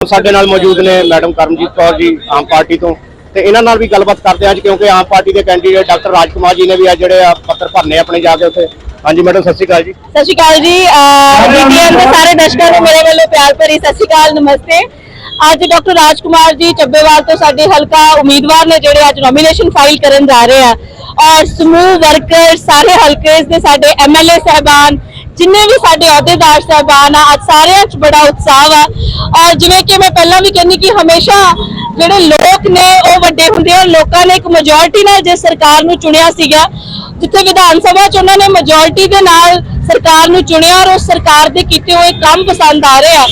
ਸਾਡੇ ਨਾਲ ਮੌਜੂਦ ਨੇ ਮੈਡਮ ਕਰਮਜੀਤ ਕੌਰ ਜੀ ਆਮ ਪਾਰਟੀ ਤੋਂ। ਤੇ ਇਹਨਾਂ ਨਾਲ ਵੀ ਗੱਲਬਾਤ ਕਰਦੇ ਹਾਂ ਅੱਜ ਕਿਉਂਕਿ ਆਮ ਪਾਰਟੀ ਦੇ ਕੈਂਡੀਡੇਟ ਡਾਕਟਰ ਰਾਜਕੁਮਾਰ ਜੀ ਨੇ ਵੀ ਆ ਜਿਹੜੇ ਆ ਪੱਤਰ ਭਰਨੇ ਆਪਣੇ ਜਾ ਕੇ ਉੱਥੇ। ਹਾਂਜੀ ਮੈਡਮ ਸਤਿ ਸ਼੍ਰੀ ਅਕਾਲ ਜੀ। ਸਤਿ ਸ਼੍ਰੀ ਅਕਾਲ ਜੀ। ਮੀਡੀਆ ਦੇ ਸਾਰੇ ਦਰਸ਼ਕਾਂ ਨੂੰ ਮੇਰੇ ਵੱਲੋਂ ਪਿਆਰ ਭਰੀ ਸਤਿ ਸ਼੍ਰੀ ਅਕਾਲ ਨਮਸਤੇ। ਅੱਜ ਡਾਕਟਰ ਰਾਜਕੁਮਾਰ ਜੀ ਚੱਬੇਵਾਲ ਤੋਂ ਸਾਡੇ ਹਲਕਾ ਉਮੀਦਵਾਰ ਨੇ ਜਿਹੜੇ ਅੱਜ ਨੋਮੀਨੇਸ਼ਨ ਫਾਈਲ ਕਰਨ ਜਾ ਰਹੇ ਆ। ਔਰ ਸਮੂਹ ਵਰਕਰ ਸਾਰੇ ਹਲਕੇ ਦੇ ਸਾਡੇ ਐਮਐਲਏ ਸਹਿਬਾਨ ਜਿੰਨੇ ਵੀ ਸਾਡੇ ਅਹੁਦੇਦਾਰ ਸਹਿਬਾਨ ਆ, ਅੱਜ ਸਾਰਿਆਂ 'ਚ ਬੜਾ ਉਤਸ਼ਾਹ ਆ ਔਰ ਜਿਵੇਂ ਕਿ ਮੈਂ ਪਹਿਲਾਂ ਵੀ ਕਹਿੰਦੀ ਕਿ ਹਮੇਸ਼ਾ ਜਿਹੜੇ ਲੋਕ ਨੇ, ਉਹ ਵੱਡੇ ਹੁੰਦੇ ਆ ਲੋਕਾਂ ਨੇ ਇੱਕ ਮੈਜੋਰਟੀ ਨਾਲ ਜੇ ਸਰਕਾਰ ਨੂੰ ਚੁਣਿਆ ਸੀਗਾ, ਜਿੱਥੇ ਵਿਧਾਨ ਸਭਾ 'ਚ ਉਹਨਾਂ ਨੇ ਮੈਜੋਰਟੀ ਦੇ ਨਾਲ ਸਰਕਾਰ ਨੂੰ ਚੁਣਿਆ ਔਰ ਉਸ ਸਰਕਾਰ ਦੇ ਕੀਤੇ ਹੋਏ ਕੰਮ ਪਸੰਦ ਆ ਰਹੇ ਆ।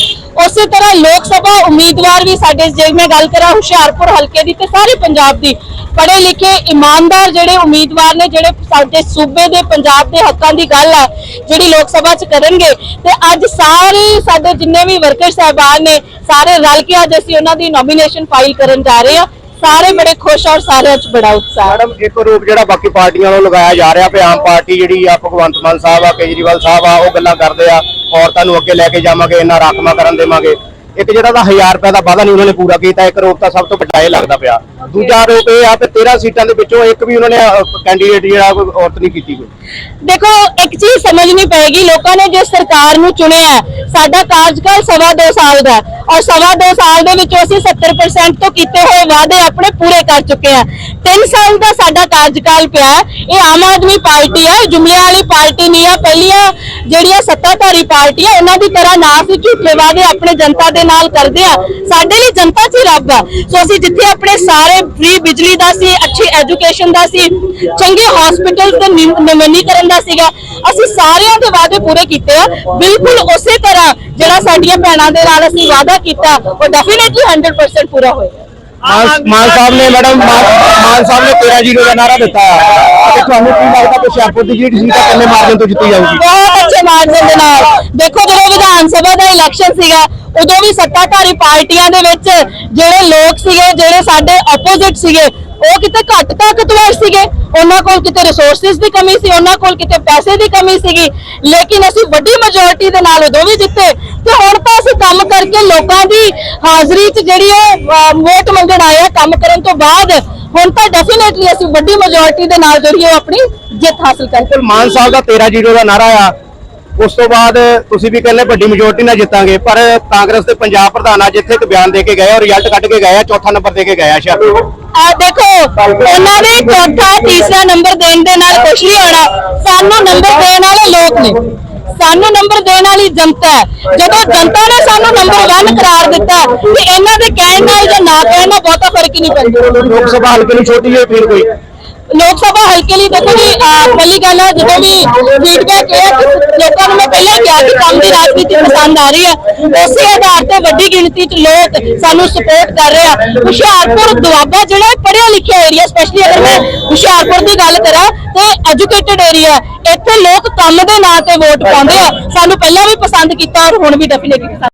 ਉਸੇ ਤਰ੍ਹਾਂ ਲੋਕ ਸਭਾ ਉਮੀਦਵਾਰ ਵੀ ਸਾਡੇ ਜੇ ਮੈਂ ਗੱਲ ਕਰਾਂ ਹੁਸ਼ਿਆਰਪੁਰ ਹਲਕੇ ਦੀ ਤੇ ਸਾਰੇ ਪੰਜਾਬ ਦੀ, ਪੜ੍ਹੇ ਲਿਖੇ ਇਮਾਨਦਾਰ ਜਿਹੜੇ ਉਮੀਦਵਾਰ ਨੇ, ਜਿਹੜੇ ਸਾਡੇ ਸੂਬੇ ਦੇ ਪੰਜਾਬ ਦੇ ਹੱਕਾਂ ਦੀ ਗੱਲ ਆ ਜਿਹੜੀ ਲੋਕ ਸਭਾ 'ਚ ਕਰਨਗੇ ਤੇ ਅੱਜ ਸਾਰੇ ਸਾਡੇ ਜਿੰਨੇ ਵੀ ਵਰਕਰ ਸਹਿਬਾਨ ਨੇ, ਸਾਰੇ ਰਲ ਕੇ ਅੱਜ ਅਸੀਂ ਉਹਨਾਂ ਦੀ ਨੋਮੀਨੇਸ਼ਨ ਫਾਈਲ ਕਰਨ ਜਾ ਰਹੇ ਹਾਂ। ਸਾਰੇ ਬੜੇ ਖੁਸ਼ ਔਰ ਸਾਰਿਆਂ 'ਚ ਬੜਾ ਉਤਸ਼ਾਹ। ਮੈਡਮ, ਇੱਕ ਰੂਪ ਜਿਹੜਾ ਬਾਕੀ ਪਾਰਟੀਆਂ ਵੱਲੋਂ ਲਗਾਇਆ ਜਾ ਰਿਹਾ, ਵੀ ਆਮ ਪਾਰਟੀ ਜਿਹੜੀ ਆ, ਭਗਵੰਤ ਮਾਨ ਸਾਹਿਬ ਆ, ਕੇਜਰੀਵਾਲ ਸਾਹਿਬ ਆ, ਉਹ ਗੱਲਾਂ ਕਰਦੇ ਆ। ਔਰਤਾਂ ਨੂੰ ਅੱਗੇ ਲੈ ਕੇ ਜਾਵਾਂਗੇ ਇਹਨਾਂ ਰਾਖਵਾਂ ਕਰਨ ਦੇਵਾਂਗੇ। ਇੱਕ ਜਿਹੜਾ ਦਾ 1000 ਰੁਪਏ ਦਾ ਵਾਅਦਾ ਨਹੀਂ ਉਹਨਾਂ ਨੇ ਪੂਰਾ ਕੀਤਾ ਇੱਕ ਰੂਪ ਤਾਂ ਸਭ ਤੋਂ ਵੱਡਾ ਇਹ ਲੱਗਦਾ ਪਿਆ। ਦੂਜਾ ਰੂਪ ਇਹ ਆ ਕਿ 13 ਸੀਟਾਂ ਦੇ ਵਿੱਚੋਂ ਇੱਕ ਵੀ ਉਹਨਾਂ ਨੇ ਕੈਂਡੀਡੇਟ ਜਿਹੜਾ ਕੋਈ ਔਰਤ ਨਹੀਂ ਕੀਤੀ ਕੋਈ। ਦੇਖੋ ਇੱਕ ਚੀਜ਼ ਸਮਝਣੀ ਪਏਗੀ ਲੋਕਾਂ ਨੇ ਜਿਸ ਸਰਕਾਰ ਨੂੰ ਚੁਣਿਆ ਸਾਡਾ ਕਾਰਜਕਾਲ ਸਵਾ ਦੋ ਸਾਲ ਦਾ ਔਰ ਸਵਾ ਦੋ ਸਾਲ ਦੇ ਵਿੱਚ ਅਸੀਂ 70% ਤੋਂ ਕੀਤੇ ਹੋਏ ਵਾਅਦੇ ਆਪਣੇ ਪੂਰੇ ਕਰ ਚੁੱਕੇ ਹਾਂ। 3 ਸਾਲ ਦਾ ਸਾਡਾ ਕਾਰਜਕਾਲ ਪਿਆ ਇਹ ਆਮ ਆਦਮੀ ਪਾਰਟੀ ਹੈ ਜੁਮਲਿਆਂ ਵਾਲੀ ਪਾਰਟੀ ਨਹੀਂ ਹੈ। ਪਹਿਲੀਆਂ ਜਿਹੜੀਆਂ ਸੱਤਾਧਾਰੀ ਪਾਰਟੀਆਂ ਉਹਨਾਂ ਦੀ ਤਰ੍ਹਾਂ ਨਾ ਸੀ ਝੂਠੇ ਵਾਅਦੇ ਆਪਣੇ ਜਨਤਾ ਦੇ ਨਾਲ ਕਰਦੇ ਆ ਸਾਡੇ ਲਈ ਜਨਤਾ 'ਚ ਹੀ ਰੱਬ ਆ ਸੋ ਅਸੀਂ ਜਿੱਥੇ ਆਪਣੇ ਸਾਰੇ ਫ੍ਰੀ ਬਿਜਲੀ ਦਾ ਸੀ, ਅੱਛੀ ਐਜੂਕੇਸ਼ਨ ਦਾ ਸੀ, ਚੰਗੇ ਹਸਪੀਟਲ ਦੇ ਨਵੀਨੀਕਰਨ ਦਾ ਸੀਗਾ, ਅਸੀਂ ਸਾਰਿਆਂ ਦੇ ਵਾਅਦੇ ਪੂਰੇ ਕੀਤੇ ਆ। ਬਿਲਕੁਲ ਉਸੇ ਤਰ੍ਹਾਂ ਜਿਹੜਾ ਸਾਡੀਆਂ ਭੈਣਾਂ ਦੇ ਨਾਲ ਅਸੀਂ ਵਾਅਦਾ ਕੀਤਾ ਉਹ ਡੈਫੀਨਿਟਲੀ 100% ਪੂਰਾ ਹੋਏਗਾ। ਮਾਨ ਸਾਹਿਬ ਨੇ ਮੈਡਮ ਮਾਨ ਸਾਹਿਬ ਨੇ 13 ਜ਼ੀਰੋ ਦਾ ਨਾਰਾ ਦਿੱਤਾ ਤੇ ਤੁਹਾਨੂੰ ਕੀ ਲੱਗਦਾ ਕਿ ਹੁਸ਼ਿਆਰਪੁਰ ਦੀ ਜਿਹੜੀ ਸੀਟ ਆ ਕਿੰਨੇ ਮਾਰਜਨ ਤੋਂ ਜਿੱਤੀ ਜਾਊਗੀ? ਬਹੁਤ ਅੱਛੇ ਮਾਰਜਨ ਦੇ ਨਾਲ। ਦੇਖੋ ਜਦੋਂ ਵਿਧਾਨ ਸਭਾ ਦਾ ਇਲੈਕਸ਼ਨ ਸੀਗਾ ਉਦੋਂ ਵੀ ਸੱਤਾਧਾਰੀ ਪਾਰਟੀਆਂ ਦੇ ਵਿੱਚ ਜਿਹੜੇ ਲੋਕ ਸੀਗੇ ਜਿਹੜੇ ਸਾਡੇ ਆਪੋਜ਼ਿਟ ਸੀਗੇ ਉਹ ਕਿਤੇ ਘੱਟ ਤਾਕਤਵਰ ਸੀਗੇ। ਉਹਨਾਂ ਕੋਲ ਕਿਤੇ ਰਿਸੋਰਸਸ ਦੀ ਕਮੀ ਸੀ, ਉਹਨਾਂ ਕੋਲ ਕਿਤੇ ਪੈਸੇ ਦੀ ਕਮੀ ਸੀਗੀ, ਲੇਕਿਨ ਅਸੀਂ ਵੱਡੀ ਮੈਜੋਰਟੀ ਦੇ ਨਾਲ ਉਦੋਂ ਵੀ ਜਿੱਤੇ। ਤੇ ਹੁਣ ਤਾਂ ਅਸੀਂ ਕੰਮ ਕਰਕੇ ਲੋਕਾਂ ਦੀ ਹਾਜ਼ਰੀ 'ਚ ਜਿਹੜੀ ਉਹ ਵੋਟ ਮੰਗਣ ਆਏ ਆ ਕੰਮ ਕਰਨ ਤੋਂ ਬਾਅਦ, ਹੁਣ ਤਾਂ ਡੈਫੀਨੇਟਲੀ ਅਸੀਂ ਵੱਡੀ ਮੈਜੋਰਟੀ ਦੇ ਨਾਲ ਜਿਹੜੀ ਉਹ ਆਪਣੀ ਜਿੱਤ ਹਾਸਲ ਕਰਕੇ ਮਾਨ ਸਾਹਿਬ ਦਾ 13 ਜ਼ੀਰੋ ਦਾ ਨਾਰਾ ਆ। ਉਸ ਤੋਂ ਬਾਅਦ ਤੁਸੀਂ ਵੀ ਕਹਿੰਦੇ ਵੱਡੀ ਮੈਜੋਰਟੀ ਨਾਲ ਜਿੱਤਾਂਗੇ ਪਰ ਕਾਂਗਰਸ ਦੇ ਪੰਜਾਬ ਪ੍ਰਧਾਨ ਅੱਜ ਇੱਥੇ ਇੱਕ ਬਿਆਨ ਦੇ ਕੇ ਗਏ ਔਰ ਰਿਜ਼ਲਟ ਕੱਢ ਕੇ ਗਏ ਆ ਚੌਥਾ ਨੰਬਰ ਦੇ ਕੇ ਗਏ ਆ ਸ਼ਾਇਦ ਆ ਦੇਖੋ ਉਹਨਾਂ ਨੇ ਚੌਥਾ ਤੀਸਰਾ ਨੰਬਰ ਦੇਣ ਦੇ ਨਾਲ ਕੁਝ ਨਹੀਂ ਹੋਣਾ। ਸਾਨੂੰ ਨੰਬਰ ਦੇਣ ਵਾਲੇ ਲੋਕ ਨੇ। ਸਾਨੂੰ ਨੰਬਰ ਦੇਣ ਵਾਲੀ ਜਨਤਾ ਹੈ। ਜਦੋਂ ਜਨਤਾ ਨੇ ਸਾਨੂੰ ਨੰਬਰ 1 ਕਰਾਰ ਦਿੱਤਾ ਤੇ ਇਹਨਾਂ ਦੇ ਕਹਿਣ ਨਾਲ ਜਾਂ ਨਾ ਕਹਿਣ ਨਾਲ ਬਹੁਤਾ ਫ਼ਰਕ ਹੀ ਨਹੀਂ ਪੈਂਦਾ। ਲੋਕ ਸਭਾ ਹਲਕੇ ਨੂੰ ਛੋਟੀ ਜਿਹੀ ਫੀਲ ਕੋਈ। ਲੋਕ ਸਭਾ ਹਲਕੇ ਲਈ ਦੇਖੋ ਜੀ ਪਹਿਲੀ ਗੱਲ ਹੈ ਜਦੋਂ ਵੀ ਫੀਡਬੈਕ ਹੈ ਲੋਕਾਂ ਨੂੰ ਮੈਂ ਪਹਿਲਾਂ ਹੀ ਕਿਹਾ ਕਿ ਕੰਮ ਦੀ ਰਾਜਨੀਤੀ ਪਸੰਦ ਆ ਰਹੀ ਹੈ ਉਸੇ ਆਧਾਰ ਤੇ ਵੱਡੀ ਗਿਣਤੀ 'ਚ ਲੋਕ ਸਾਨੂੰ ਸਪੋਰਟ ਕਰ ਰਹੇ ਆ। ਹੁਸ਼ਿਆਰਪੁਰ ਦੁਆਬਾ ਜਿਹੜਾ ਪੜ੍ਹਿਆ ਲਿਖਿਆ ਏਰੀਆ ਸਪੈਸ਼ਲੀ ਅਗਰ ਮੈਂ ਹੁਸ਼ਿਆਰਪੁਰ ਦੀ ਗੱਲ ਕਰਾਂ, ਤੇ ਐਜੂਕੇਟਿਡ ਏਰੀਆ ਇੱਥੇ ਲੋਕ ਕੰਮ ਦੇ ਨਾਂ ਤੇ ਵੋਟ ਪਾਉਂਦੇ ਆ। ਸਾਨੂੰ ਪਹਿਲਾਂ ਵੀ ਪਸੰਦ ਕੀਤਾ ਔਰ ਹੁਣ ਵੀ ਡੈਫੀਨੇਟਲੀ